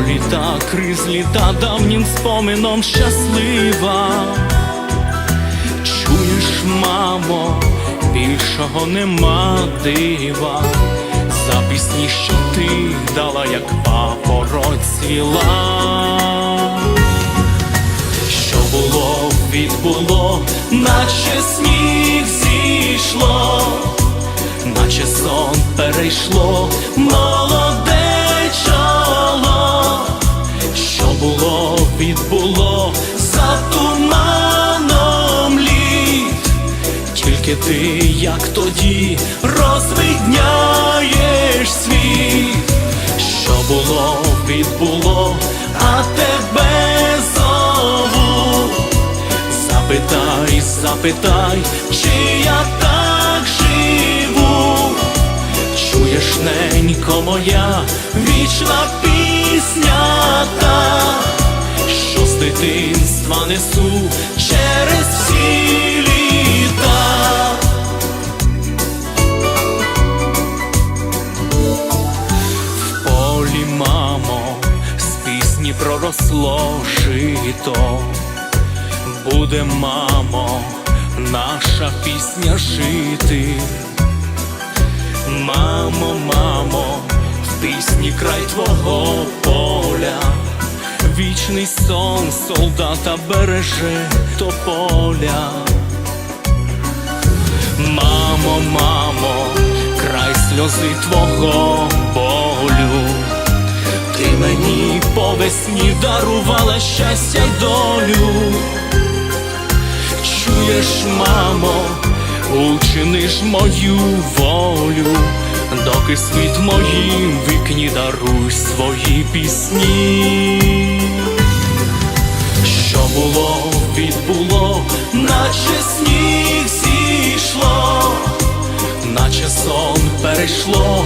проліта крізь літа давнім спомином щаслива. Чуєш, мамо, більшого нема дива, за пісні, що ти дала, як папороть цвіла що було, відбуло, наче сніг зійшло, наче сон перейшло, молоде ти, як тоді, розвидняєш світ, що було, відбуло, а тебе зову. Запитай, запитай, чи я так живу. Чуєш, ненько моя, вічна пісня та, що з дитинства несу через всі проросло жито. Буде, мамо, наша пісня жити. Мамо, мамо, в пісні край твого поля, вічний сон солдата береже тополя. Мамо, мамо, край сльози твого мені по весні дарувала щастя долю. Чуєш, мамо, учиниш мою волю, доки світ моїм вікні даруй свої пісні. Що було, відбуло, наче сніг зійшло, наче сон перейшло,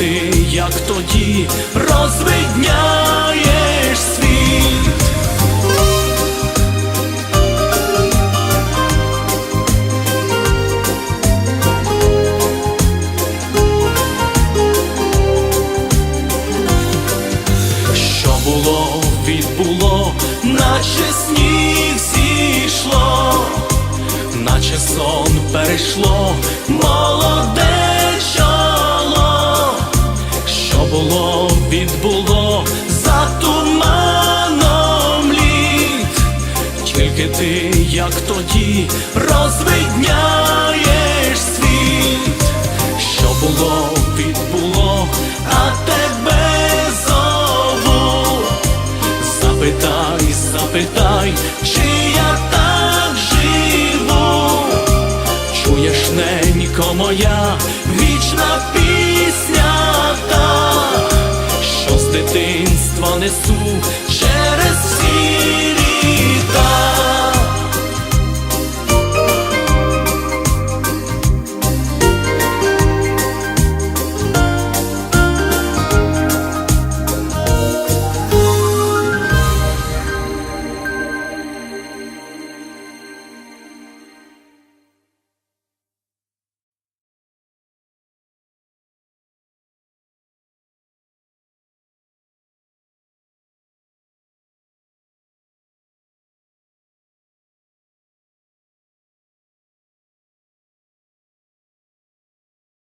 ти, як тоді, розвидняєш світ. Що було, відбуло, наче сніг зійшло, наче сон перейшло, молоде було, відбуло, за туманом літ, тільки ти, як тоді, розвидняєш світ, що було, відбуло, а тебе зову. Запитай, запитай, чи я так живу. Чуєш, ненько моя, пісня